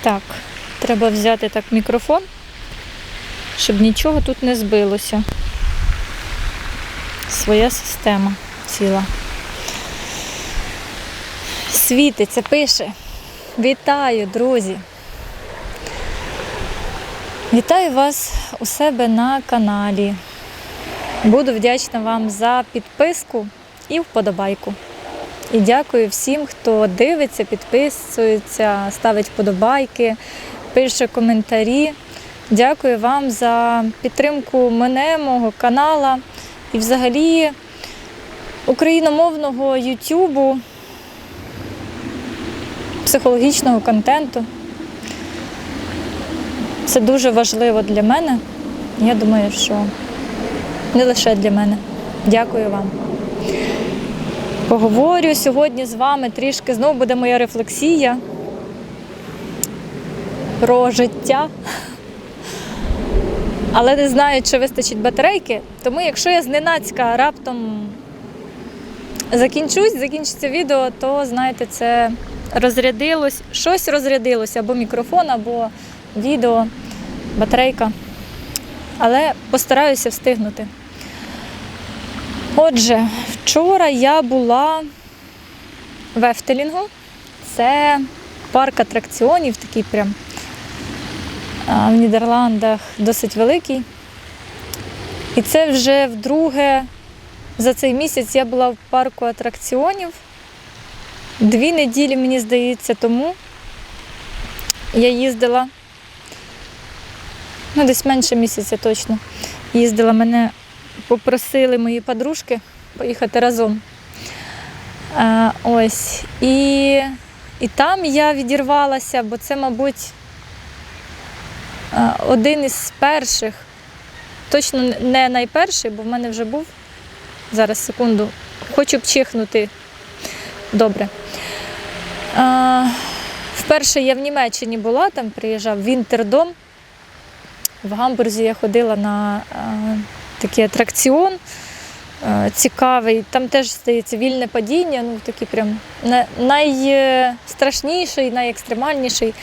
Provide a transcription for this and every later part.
Так, треба взяти так мікрофон, щоб нічого тут не збилося. Своя система ціла. Світиться, пише. Вітаю, друзі! Вітаю вас у себе на каналі. Буду вдячна вам за підписку і вподобайку. І дякую всім, хто дивиться, підписується, ставить вподобайки, пише коментарі. Дякую вам за підтримку мене, мого канала і взагалі україномовного Ютубу, психологічного контенту. Це дуже важливо для мене. Я думаю, що не лише для мене. Дякую вам. Поговорю сьогодні з вами трішки. Знову буде моя рефлексія про життя. Але не знаю, чи вистачить батарейки. Тому якщо я зненацька раптом закінчусь, закінчиться відео, то знаєте, це розрядилось, щось розрядилося, або мікрофон, або відео, батарейка. Але постараюся встигнути. Отже, вчора я була в Ефтелінгу. Це парк атракціонів, такий прям в Нідерландах досить великий. І це вже вдруге за цей місяць я була в парку атракціонів. Дві неділі, мені здається, тому я їздила, ну, десь менше місяця точно. Їздила мене попросили мої подружки поїхати разом. А, ось. І, і там я відірвалася, бо це, мабуть, один із перших, точно не найперший, бо в мене вже був. Зараз секунду. Хочу б чихнути. Добре. А, вперше я в Німеччині була, там приїжджав Вінтердом. В Гамбурзі я ходила на такий атракціон е, цікавий. Там теж здається вільне падіння, ну такий прям найстрашніший, найекстремальніший.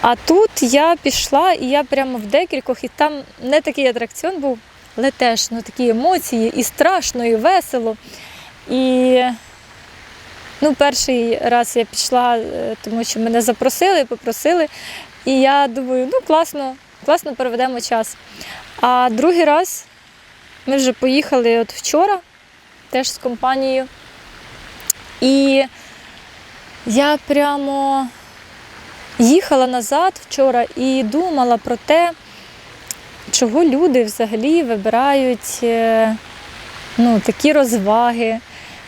А тут я пішла і я прямо в декількох, і там не такий атракціон був, але теж ну, такі емоції, і страшно, і весело. І ну, перший раз я пішла, е, тому що мене запросили, попросили. І я думаю, ну класно, класно проведемо час. А другий раз ми вже поїхали от вчора, теж з компанією. І я прямо їхала назад вчора і думала про те, чого люди взагалі вибирають е, ну, такі розваги,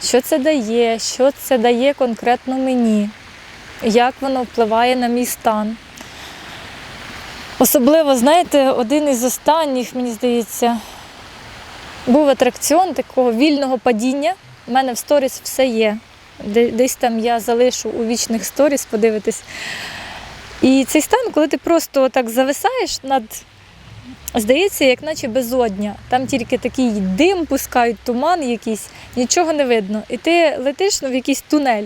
що це дає, що це дає конкретно мені, як воно впливає на мій стан. Особливо, знаєте, один із останніх, мені здається, був атракціон такого вільного падіння. У мене в сторіс все є. Десь там я залишу у вічних сторіс, подивитись. І цей стан, коли ти просто так зависаєш над, здається, як наче безодня. Там тільки такий дим пускають, туман якийсь, нічого не видно. І ти летиш ну, в якийсь тунель.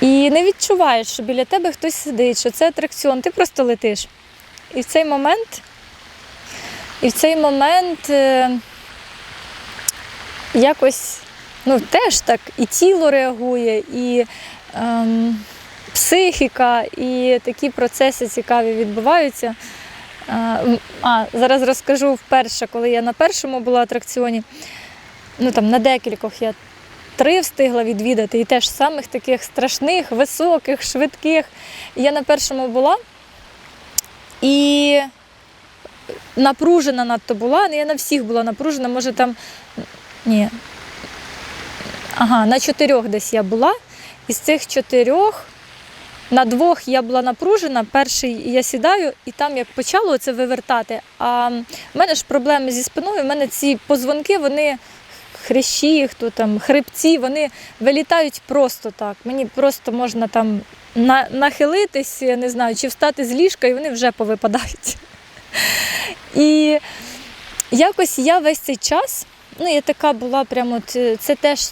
І не відчуваєш, що біля тебе хтось сидить, що це атракціон, ти просто летиш. І в цей момент, і в цей момент е, якось ну, теж так і тіло реагує, і ем, психіка, і такі процеси цікаві відбуваються. Е, А, зараз розкажу вперше, коли я на першому була атракціоні. Ну там на декількох я три встигла відвідати, і теж самих таких страшних, високих, швидких. Я на першому була і напружена надто була. Ну, Я на всіх була напружена, може там. Ні. Ага, на чотирьох десь я була. Із цих чотирьох на двох я була напружена. Перший я сідаю, і там як почало це вивертати. А в мене ж проблеми зі спиною, в мене ці позвонки, вони хрящі, хто там, хребці, вони вилітають просто так. Мені просто можна там на, нахилитись, я не знаю, чи встати з ліжка, і вони вже повипадають. І якось я весь цей час ну, я така була прямо, е, це теж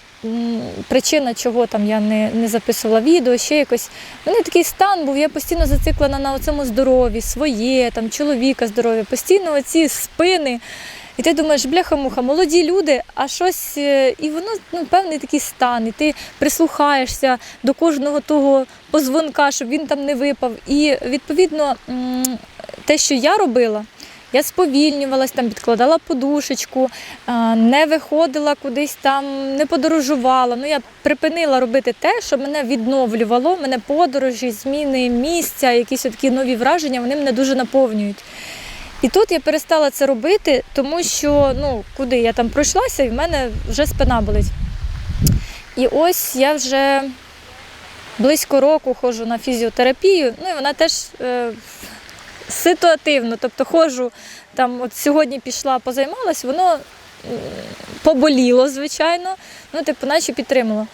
причина, чого там я не, не записувала відео, ще якось. У мене такий стан був, я постійно зациклена на цьому здоров'ї, своє, там, чоловіка здоров'я, постійно оці спини. І ти думаєш, бляха-муха, молоді люди, а щось, е, і воно ну, певний такий стан, і ти прислухаєшся до кожного того позвонка, щоб він там не випав. І відповідно те, що я робила, я сповільнювалась, там підкладала подушечку, не виходила кудись там, не подорожувала. Ну я припинила робити те, що мене відновлювало. Мене подорожі, зміни місця, якісь такі нові враження, вони мене дуже наповнюють. І тут я перестала це робити, тому що ну, куди я там пройшлася, і в мене вже спина болить. І ось я вже близько року ходжу на фізіотерапію, ну і вона теж е, ситуативно, тобто ходжу там, от сьогодні пішла, позаймалась, воно поболіло, звичайно, ну, типу, наче підтримало.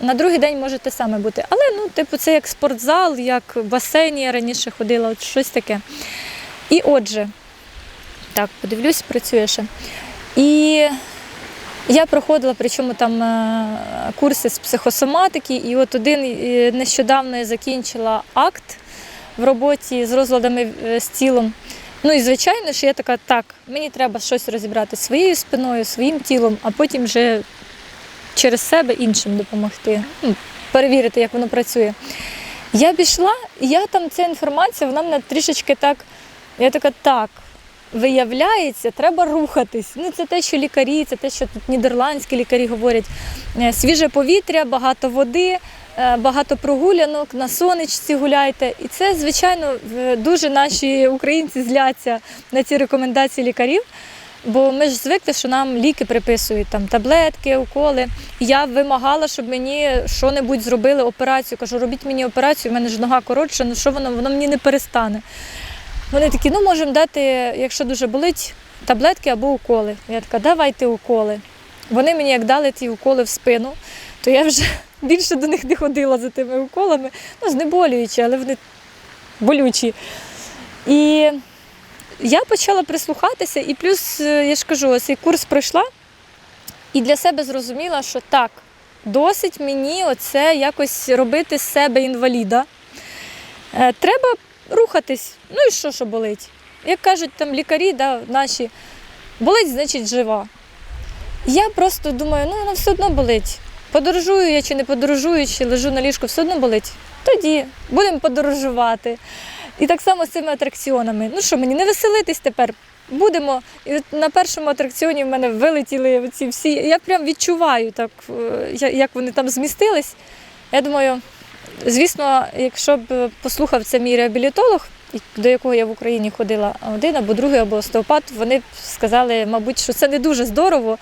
На другий день може те саме бути. Але ну, типу, це як спортзал, як басейн я раніше ходила, от щось таке. І отже, так, подивлюсь, працює ще. І я проходила, причому там е, курси з психосоматики, і от один е, нещодавно я закінчила акт в роботі з розладами е, з тілом. Ну і звичайно, що я така, так, мені треба щось розібрати своєю спиною, своїм тілом, а потім вже через себе іншим допомогти, ну, перевірити, як воно працює. Я пішла, і я там ця інформація, вона мене трішечки так. Я така, так, виявляється, треба рухатись. Ну, це те, що лікарі, це те, що тут нідерландські лікарі говорять. Е, Свіже повітря, багато води, е, багато прогулянок, на сонечці гуляйте. І це, звичайно, дуже наші українці зляться на ці рекомендації лікарів. Бо ми ж звикли, що нам ліки приписують, там таблетки, уколи. Я вимагала, щоб мені що-небудь зробили операцію. Кажу, робіть мені операцію, в мене ж нога коротша, ну що воно, воно мені не перестане. Вони такі, ну можемо дати, якщо дуже болить, таблетки або уколи. Я така, давайте уколи. Вони мені як дали ті уколи в спину, то я вже більше до них не ходила за тими уколами. Ну, знеболюючі, але вони болючі. І я почала прислухатися, і плюс, е, я ж кажу, ось цей курс пройшла і для себе зрозуміла, що так, досить мені оце якось робити з себе інваліда. Е, Треба рухатись. Ну і що, що болить? Як кажуть там лікарі, да, наші, болить, значить жива. Я просто думаю, ну воно все одно болить. Подорожую я чи не подорожую, чи лежу на ліжку, все одно болить. Тоді будемо подорожувати. І так само з цими атракціонами. Ну що, мені не веселитись тепер. Будемо. І от на першому атракціоні в мене вилетіли ці всі. Я прям відчуваю, так, е, як вони там змістились. Я думаю, звісно, якщо б послухав це мій реабілітолог, до якого я в Україні ходила один або другий, або остеопат, вони б сказали, мабуть, що це не дуже здорово.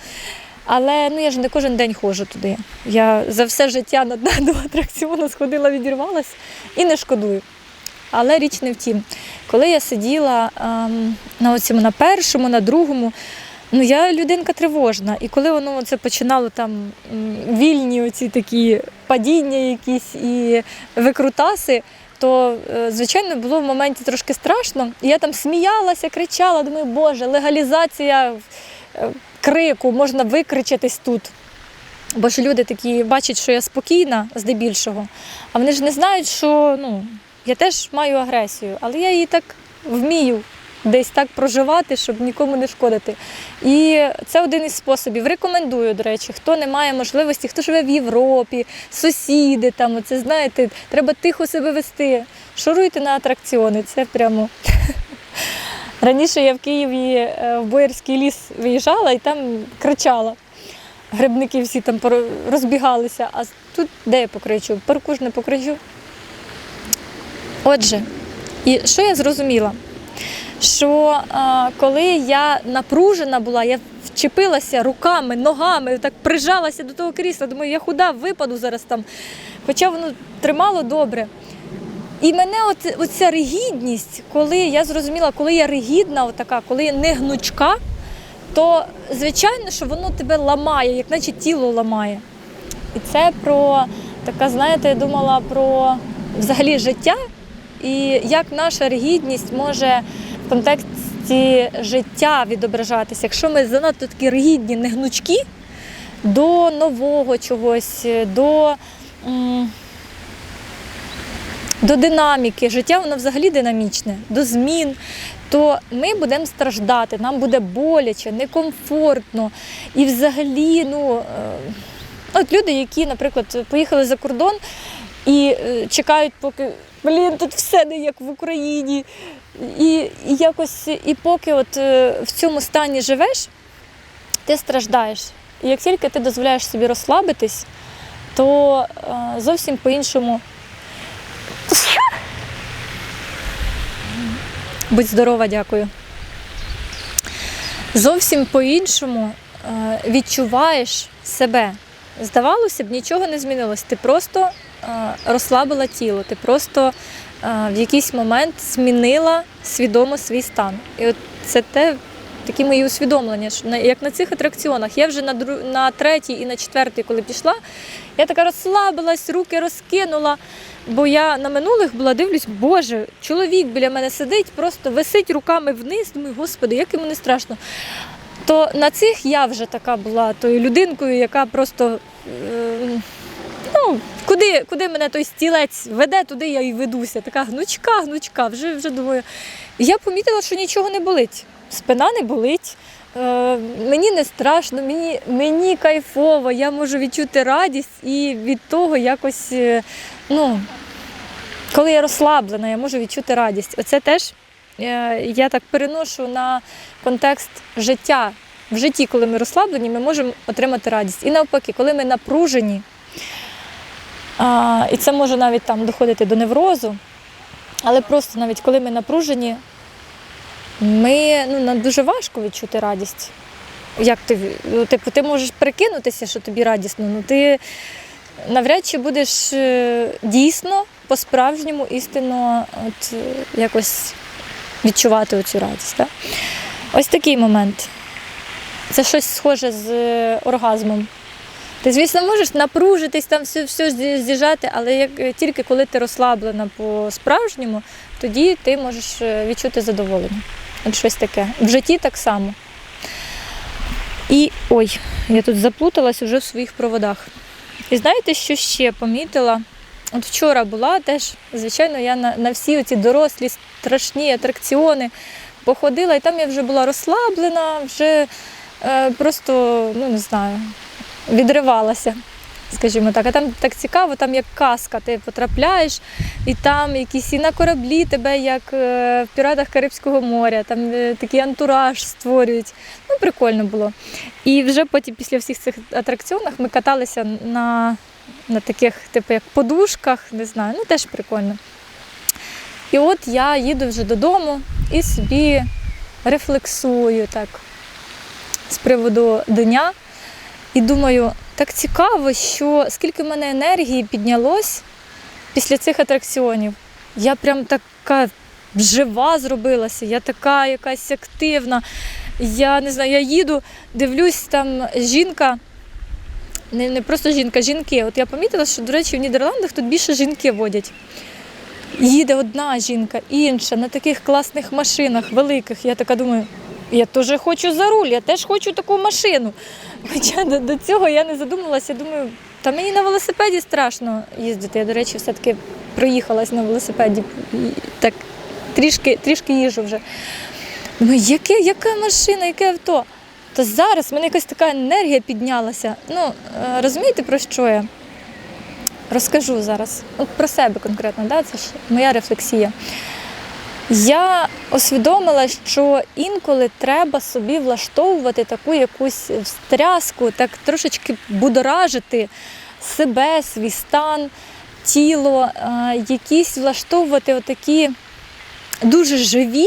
Але ну я ж не кожен день ходжу туди. Я за все життя на до атракціону сходила, відірвалась і не шкодую. Але річ не в тім. Коли я сиділа ем, на оцьому, на першому, на другому, ну я людинка тривожна. І коли воно це починало там вільні оці такі падіння якісь і викрутаси, то, е, звичайно, було в моменті трошки страшно. І я там сміялася, кричала, думаю, Боже, легалізація е, крику, можна викричатись тут. Бо ж люди такі бачать, що я спокійна здебільшого, а вони ж не знають, що ну, я теж маю агресію, але я її так вмію десь так проживати, щоб нікому не шкодити. І це один із способів. Рекомендую, до речі, хто не має можливості, хто живе в Європі, сусіди там, оце знаєте, треба тихо себе вести. Шуруйте на атракціони, це прямо. Раніше я в Києві е, в Боярський ліс виїжджала і там кричала. Грибники всі там розбігалися, а тут де я покричу? Парку не покричу. Отже, і що я зрозуміла? Що а, коли я напружена була, я вчепилася руками, ногами, так прижалася до того крісла, думаю, я худа випаду зараз там. Хоча воно тримало добре. І мене от, оця ригідність, коли я зрозуміла, коли я ригідна, отака, коли я не гнучка, то звичайно, що воно тебе ламає, як наче тіло ламає. І це про така, знаєте, я думала про взагалі життя і як наша ригідність може в контексті життя відображатися. Якщо ми занадто такі ригідні, негнучкі до нового чогось, до, до динаміки, життя воно взагалі динамічне, до змін, то ми будемо страждати, нам буде боляче, некомфортно. І взагалі, ну, е, от люди, які, наприклад, поїхали за кордон і е, чекають, поки блін, тут все не як в Україні. І, і якось, і поки от е, в цьому стані живеш, ти страждаєш. І як тільки ти дозволяєш собі розслабитись, то е, зовсім по-іншому. Будь здорова, дякую. Зовсім по-іншому е, відчуваєш себе. Здавалося б, нічого не змінилось. Ти просто розслабила тіло, ти просто е, в якийсь момент змінила свідомо свій стан. І от це те, такі мої усвідомлення, що як на цих атракціонах. Я вже на, дру, на третій і на четвертій, коли пішла, я така розслабилась, руки розкинула. Бо я на минулих була, дивлюсь, боже, чоловік біля мене сидить, просто висить руками вниз. Думаю, господи, як йому не страшно. То на цих я вже така була тою людинкою, яка просто е, ну, куди, куди мене той стілець веде, туди я і ведуся. Така гнучка, гнучка. Вже, вже думаю. Я помітила, що нічого не болить. Спина не болить. Е, мені не страшно, мені, мені кайфово, я можу відчути радість і від того якось, е, ну, коли я розслаблена, я можу відчути радість. Оце теж е, я так переношу на контекст життя. В житті, коли ми розслаблені, ми можемо отримати радість. І навпаки, коли ми напружені, а, і це може навіть там доходити до неврозу, але просто навіть коли ми напружені, ми, ну, нам дуже важко відчути радість. Як ти, ну, типу, ти можеш прикинутися, що тобі радісно, ну ти навряд чи будеш е, дійсно, по-справжньому, істинно от, якось відчувати оцю радість. Так? Ось такий момент. Це щось схоже з е, оргазмом. Ти, звісно, можеш напружитись, там все, все з'їжджати, але як е, тільки коли ти розслаблена по-справжньому, тоді ти можеш е, відчути задоволення. От щось таке. В житті так само. І ой, я тут заплуталась вже в своїх проводах. І знаєте, що ще помітила? От вчора була теж, звичайно, я на, на всі ці дорослі страшні атракціони походила, і там я вже була розслаблена, вже е, просто, ну не знаю, відривалася, скажімо так. А там так цікаво, там як казка, ти потрапляєш, і там якісь і на кораблі тебе, як е, в піратах Карибського моря, там е, такий антураж створюють. Ну, прикольно було. І вже потім, після всіх цих атракціонах, ми каталися на, на таких, типу, як подушках, не знаю, ну теж прикольно. І от я їду вже додому і собі рефлексую так з приводу дня. І думаю, так цікаво, що скільки в мене енергії піднялось після цих атракціонів. Я прям така жива зробилася, я така якась активна. Я не знаю, я їду, дивлюсь, там жінка, не, не просто жінка, жінки. От я помітила, що, до речі, в Нідерландах тут більше жінки водять. Їде одна жінка, інша на таких класних машинах, великих. Я така думаю, я теж хочу за руль, я теж хочу таку машину. Хоча до, до цього я не задумалася, думаю, та мені на велосипеді страшно їздити. Я, до речі, все-таки проїхалась на велосипеді. Так трішки, трішки їжу вже. Думаю, яке, яка машина, яке авто? То зараз в мене якась така енергія піднялася. Ну, е, розумієте, про що я? Розкажу зараз. От про себе конкретно, да? це ж моя рефлексія. Я усвідомила, що інколи треба собі влаштовувати таку якусь встряску, так трошечки будоражити себе, свій стан, тіло, е, якісь влаштовувати отакі дуже живі,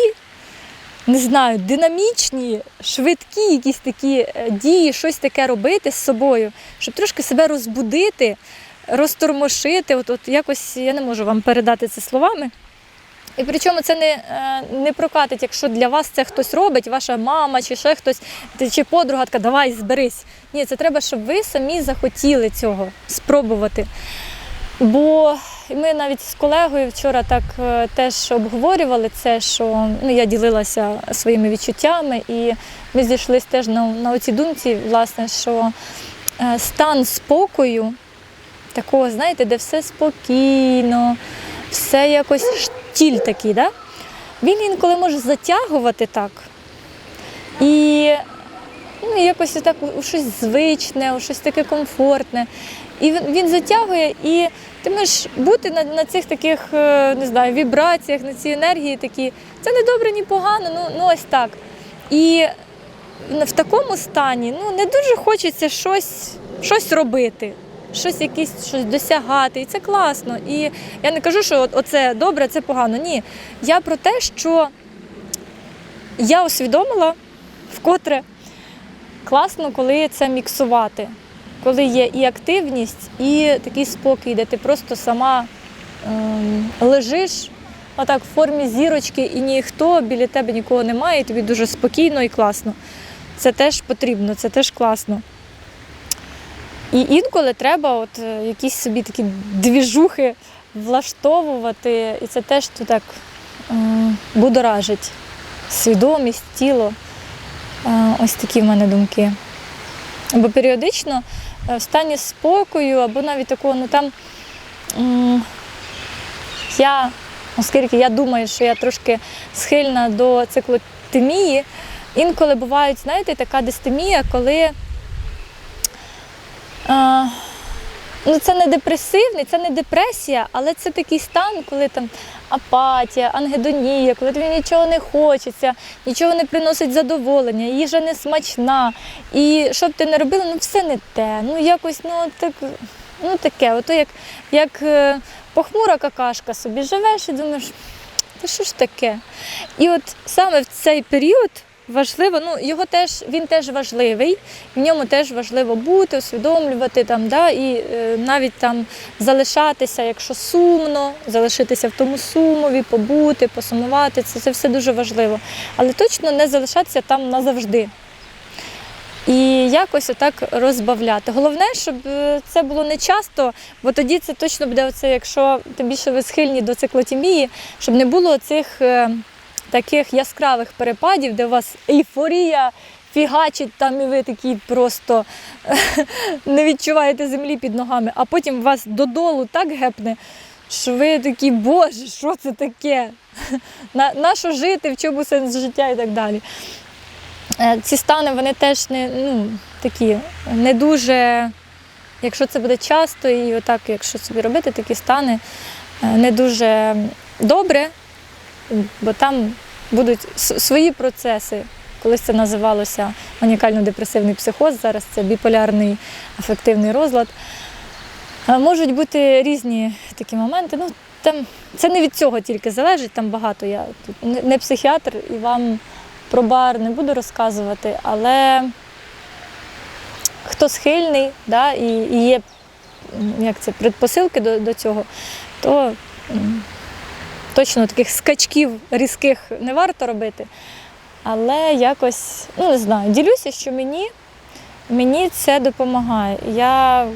не знаю, динамічні, швидкі якісь такі е, дії, щось таке робити з собою, щоб трошки себе розбудити, розтормошити. От, от якось я не можу вам передати це словами. І причому це не, е, не прокатить, якщо для вас це хтось робить, ваша мама чи ще хтось, чи подруга така, давай зберись. Ні, це треба, щоб ви самі захотіли цього спробувати. Бо ми навіть з колегою вчора так е, теж обговорювали це, що ну, я ділилася своїми відчуттями, і ми зійшлися теж на, на оцій думці, власне, що е, стан спокою, такого, знаєте, де все спокійно, все якось штіль такий, да? він інколи може затягувати так. І ну, якось так у щось звичне, у щось таке комфортне. І він, він затягує, і ти можеш бути на, на цих таких е, не знаю, вібраціях, на цій енергії такі. Це не добре, ні погано, ну, ну ось так. І в такому стані ну, не дуже хочеться щось, щось робити, щось якісь щось досягати. І це класно. І я не кажу, що оце добре, це погано. Ні. Я про те, що я усвідомила вкотре класно, коли це міксувати, коли є і активність, і такий спокій, де ти просто сама ем, лежиш отак в формі зірочки, і ніхто біля тебе нікого немає, і тобі дуже спокійно і класно. Це теж потрібно, це теж класно. І інколи треба от е, якісь собі такі двіжухи влаштовувати, і це теж так будоражить свідомість, тіло. Е, Ось такі в мене думки. Бо періодично е, в стані спокою або навіть такого, ну там я, оскільки я думаю, що я трошки схильна до циклотемії, інколи бувають, знаєте, така дистемія, коли а, ну, це не депресивний, це не депресія, але це такий стан, коли там апатія, ангедонія, коли тобі нічого не хочеться, нічого не приносить задоволення, їжа не смачна. І що б ти не робила, ну все не те. Ну якось ну так, ну таке, ото як, як е, похмура какашка собі живеш і думаєш, та що ж таке? І от саме в цей період важливо, ну його теж він теж важливий, в ньому теж важливо бути, усвідомлювати там, да, і е, навіть там залишатися, якщо сумно, залишитися в тому сумові, побути, посумувати. Це, це все дуже важливо. Але точно не залишатися там назавжди. І якось отак розбавляти. Головне, щоб е, це було не часто, бо тоді це точно буде оце, якщо тим більше ви схильні до циклотімії, щоб не було цих е, таких яскравих перепадів, де у вас ейфорія фігачить там, і ви такі просто не відчуваєте землі під ногами, а потім вас додолу так гепне, що ви такі, боже, що це таке? На, на що жити, в чому сенс життя і так далі. Е, Ці стани вони теж не ну, такі не дуже, якщо це буде часто, і отак, якщо собі робити такі стани, е, не дуже добре, бо там будуть свої процеси. Колись це називалося манікально-депресивний психоз, зараз це біполярний афективний розлад. Можуть бути різні такі моменти. Ну, там, це не від цього тільки залежить, там багато. Я тут не- психіатр і вам про бар не буду розказувати, але хто схильний да, і, і є як це, предпосилки до, до цього, то точно таких скачків різких не варто робити. Але якось, ну не знаю, ділюся, що мені, мені це допомагає. Я,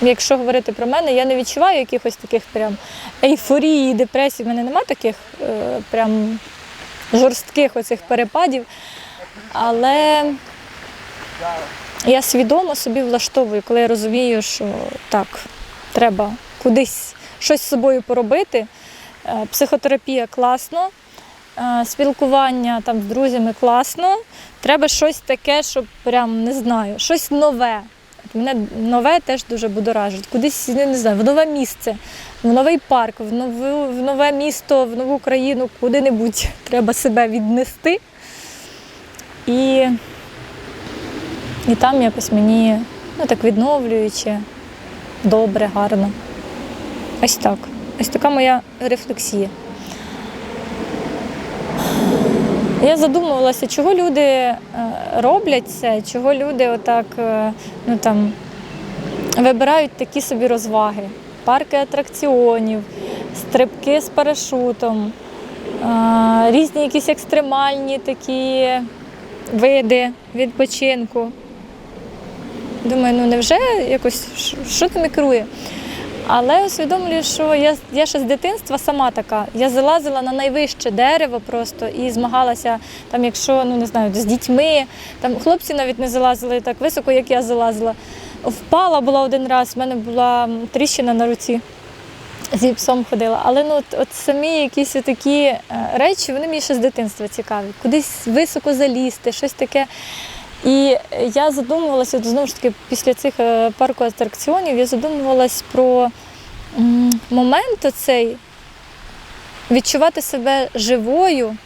якщо говорити про мене, я не відчуваю якихось таких прям ейфорії, депресій. У мене немає таких е, прям жорстких оцих перепадів. Але я свідомо собі влаштовую, коли я розумію, що так, треба кудись щось з собою поробити. Е, Психотерапія класно, е, спілкування там з друзями класно. Треба щось таке, щоб прям не знаю, щось нове. Мене нове теж дуже будоражить. Кудись не, знаю, в нове місце, в новий парк, в нову, в нове місто, в нову країну, куди-небудь треба себе віднести. І, і там якось мені ну, так відновлююче, добре, гарно. Ось так. Ось така моя рефлексія. Я задумувалася, чого люди е, роблять це, чого люди отак е, ну, там, вибирають такі собі розваги. Парки атракціонів, стрибки з парашутом, е, різні якісь екстремальні такі види відпочинку. Думаю, ну невже якось що- що ними керує? Але усвідомлюю, що я, я ще з дитинства сама така. Я залазила на найвище дерево просто і змагалася, там, якщо ну не знаю, з дітьми. Там хлопці навіть не залазили так високо, як я залазила. Впала була один раз, в мене була тріщина на руці. Зі псом ходила. Але ну, от, от самі якісь такі е, речі, вони мені ще з дитинства цікаві. Кудись високо залізти, щось таке. І я задумувалася, знову ж таки, після цих е, парку атракціонів, я задумувалась про момент оцей відчувати себе живою.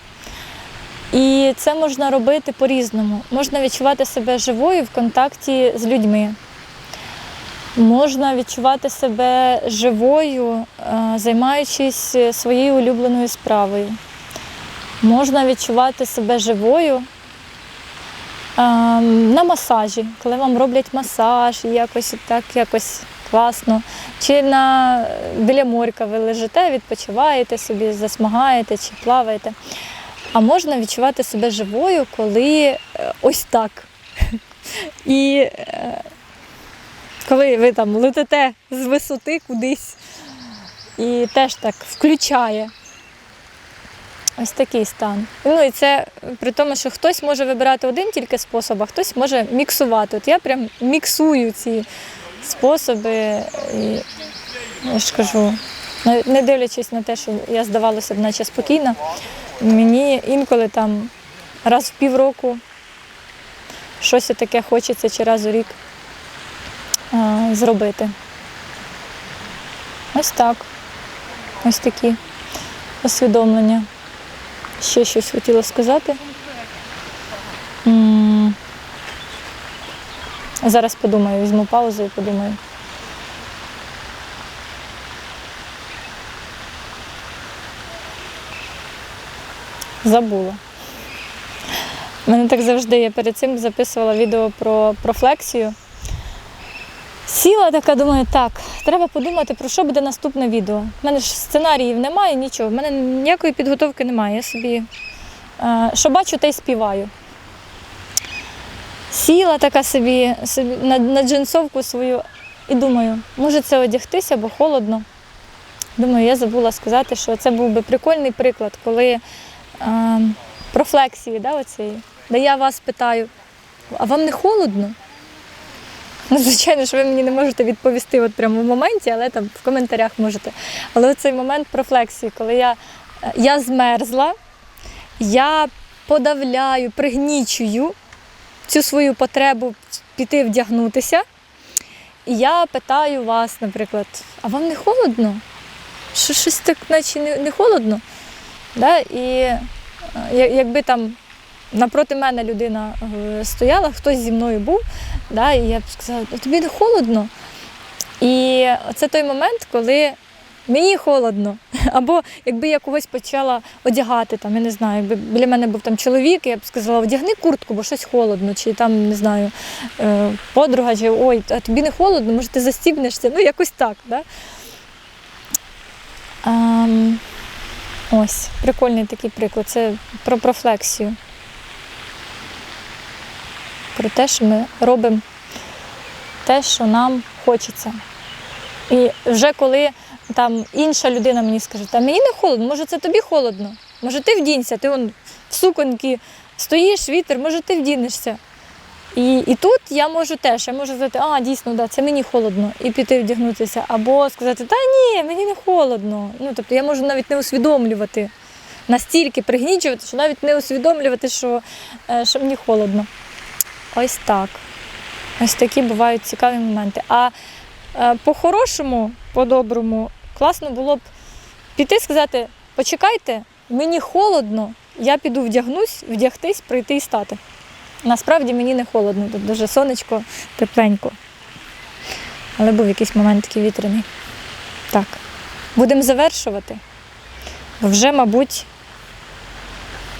І це можна робити по-різному. Можна відчувати себе живою в контакті з людьми. Можна відчувати себе живою, е, займаючись своєю улюбленою справою. Можна відчувати себе живою на масажі, коли вам роблять масаж, якось так якось класно. Чи на, біля морька ви лежите, відпочиваєте собі, засмагаєте чи плаваєте. А можна відчувати себе живою, коли е, ось так. І е, коли ви там летите з висоти кудись і теж так включає. Ось такий стан. Ну і це при тому, що хтось може вибирати один тільки спосіб, а хтось може міксувати. От я прям міксую ці способи. І я ж кажу, не дивлячись на те, що я здавалося б, наче спокійна, мені інколи там раз в півроку щось таке хочеться чи раз у рік а, зробити. Ось так. Ось такі усвідомлення. Ще щось хотіла сказати. Зараз подумаю, візьму паузу і подумаю. Забула. Мене так завжди я перед цим записувала відео про, про флексію. Сіла така, думаю, так, треба подумати, про що буде наступне відео. У мене ж сценаріїв немає, нічого. В мене ніякої підготовки немає. Я собі е, що бачу, те й співаю. Сіла така собі, собі на, на джинсовку свою і думаю, може це одягтися, бо холодно. Думаю, я забула сказати, що це був би прикольний приклад, коли е, про флексії, да, оцей, де я вас питаю, а вам не холодно? Ну, звичайно, що ви мені не можете відповісти от прямо в моменті, але там в коментарях можете. Але оцей момент про флексію, коли я, е, я змерзла, я подавляю, пригнічую цю свою потребу піти вдягнутися. І я питаю вас, наприклад, а вам не холодно? Що щось так, наче не, не холодно? Да? І е, якби там напроти мене людина е, стояла, хтось зі мною був, да, і я б сказала, тобі не холодно. І це той момент, коли мені холодно. Або якби я когось почала одягати, там, я не знаю, якби біля мене був там чоловік, я б сказала, одягни куртку, бо щось холодно, чи там, не знаю, е, подруга, чи ой, а тобі не холодно, може ти застібнешся, ну якось так. Да? Ем, ось, прикольний такий приклад. Це про профлексію. Про те, що ми робимо те, що нам хочеться. І вже коли там інша людина мені скаже, та мені не холодно, може це тобі холодно, може ти вдінься, ти вон в суконьки стоїш, вітер, може ти вдінешся. І, і тут я можу теж, я можу сказати, а дійсно, да, це мені холодно, і піти вдягнутися, або сказати, та ні, мені не холодно. Ну, тобто я можу навіть не усвідомлювати, настільки пригнічувати, що навіть не усвідомлювати, що, е, що мені холодно. Ось так. Ось такі бувають цікаві моменти. А е, по-хорошому, по-доброму, класно було б піти сказати: почекайте, мені холодно, я піду вдягнусь, вдягтись, прийти і стати. Насправді мені не холодно, тут дуже сонечко, тепленько. Але був якийсь момент такий вітряний. Так, будемо завершувати. Бо вже, мабуть.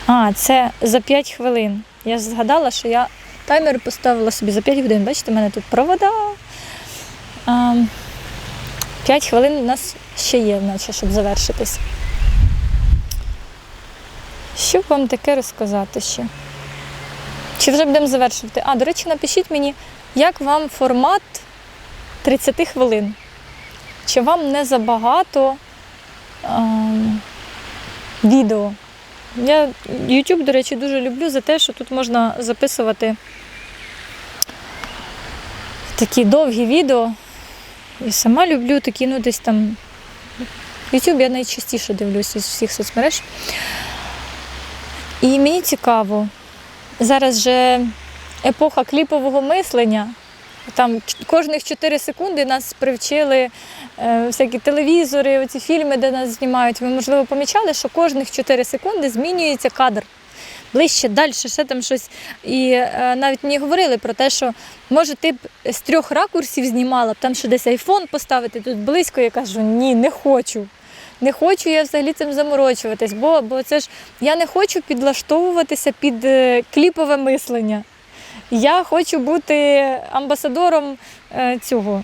А, це за 5 хвилин. Я ж згадала, що я таймер поставила собі за 5 годин. Бачите, в мене тут провода. А, 5 хвилин у нас ще є, наче, щоб завершитись. Що вам таке розказати ще? Чи вже будемо завершувати? А, до речі, напишіть мені, як вам формат 30 хвилин. чи вам не забагато ем, відео. Я YouTube, до речі, дуже люблю за те, що тут можна записувати такі довгі відео. І сама люблю такі, ну десь там. YouTube я найчастіше дивлюся з всіх соцмереж. І мені цікаво, зараз же епоха кліпового мислення. Там кожних 4 секунди нас привчили е, всякі телевізори, оці фільми, де нас знімають. Ви, можливо, помічали, що кожних 4 секунди змінюється кадр. Ближче, далі, ще там щось. І е, навіть мені говорили про те, що може ти б з трьох ракурсів знімала, б там ще десь айфон поставити тут близько. Я кажу, ні, не хочу. Не хочу я взагалі цим заморочуватись, бо, бо це ж я не хочу підлаштовуватися під е, кліпове мислення. Я хочу бути амбасадором е, цього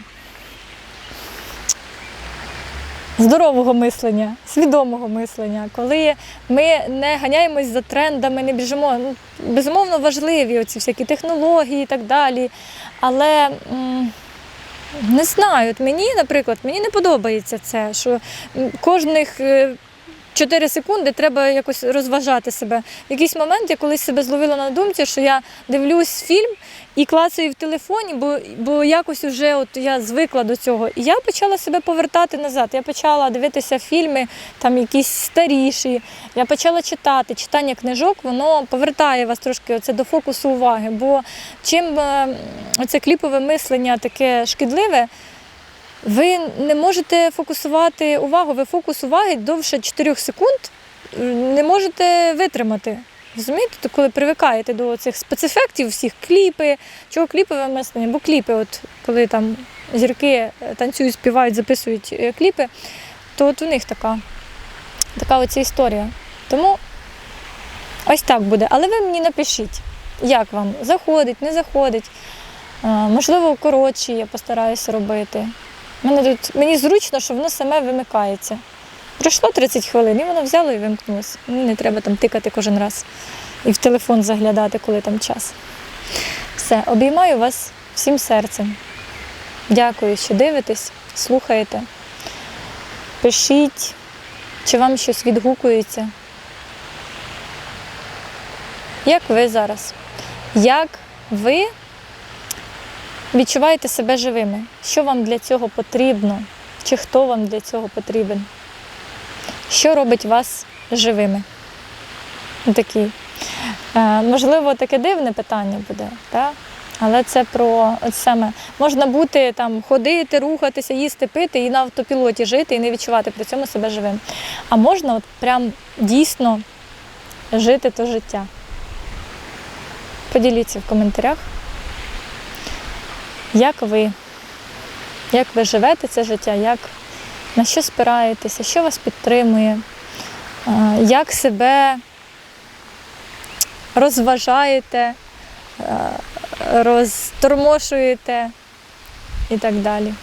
здорового мислення, свідомого мислення, коли ми не ганяємось за трендами, не біжимо. Ну, безумовно, важливі оці всякі технології і так далі. Але не знаю, от мені, наприклад, мені не подобається це, що кожних. Е, 4 секунди треба якось розважати себе. Якийсь момент я колись себе зловила на думці, що я дивлюсь фільм і клацаю в телефоні, бо, бо якось уже от я звикла до цього. І я почала себе повертати назад. Я почала дивитися фільми, там якісь старіші. Я почала читати. Читання книжок, воно повертає вас трошки оце до фокусу уваги. Бо чим е, оце кліпове мислення таке шкідливе, ви не можете фокусувати увагу, ви фокус уваги довше 4 секунд е, не можете витримати. Розумієте, то коли привикаєте до цих спецефектів, всіх кліпи, чого кліпове мислення, бо кліпи, от коли там зірки е, танцюють, співають, записують е, кліпи, то от у них така, така оця історія. Тому ось так буде. Але ви мені напишіть, як вам заходить, не заходить. Можливо, коротші я постараюся робити. Мене тут, мені зручно, що воно саме вимикається. Пройшло 30 хвилин, і воно взяло і вимкнулося. Мені не треба там тикати кожен раз і в телефон заглядати, коли там час. Все, обіймаю вас всім серцем. Дякую, що дивитесь, слухаєте. Пишіть, чи вам щось відгукується. Як ви зараз? Як ви відчуваєте себе живими? Що вам для цього потрібно? Чи хто вам для цього потрібен? Що робить вас живими? Такі. Е, можливо, таке дивне питання буде, так? але це про от саме можна бути там, ходити, рухатися, їсти, пити і на автопілоті жити і не відчувати при цьому себе живим. А можна от прям дійсно жити то життя. Поділіться в коментарях, як ви, як ви живете це життя, як, на що спираєтеся, що вас підтримує, як себе розважаєте, розтормошуєте і так далі.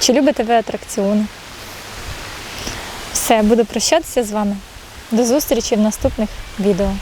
Чи любите ви атракціони? Все, буду прощатися з вами. До зустрічі в наступних відео.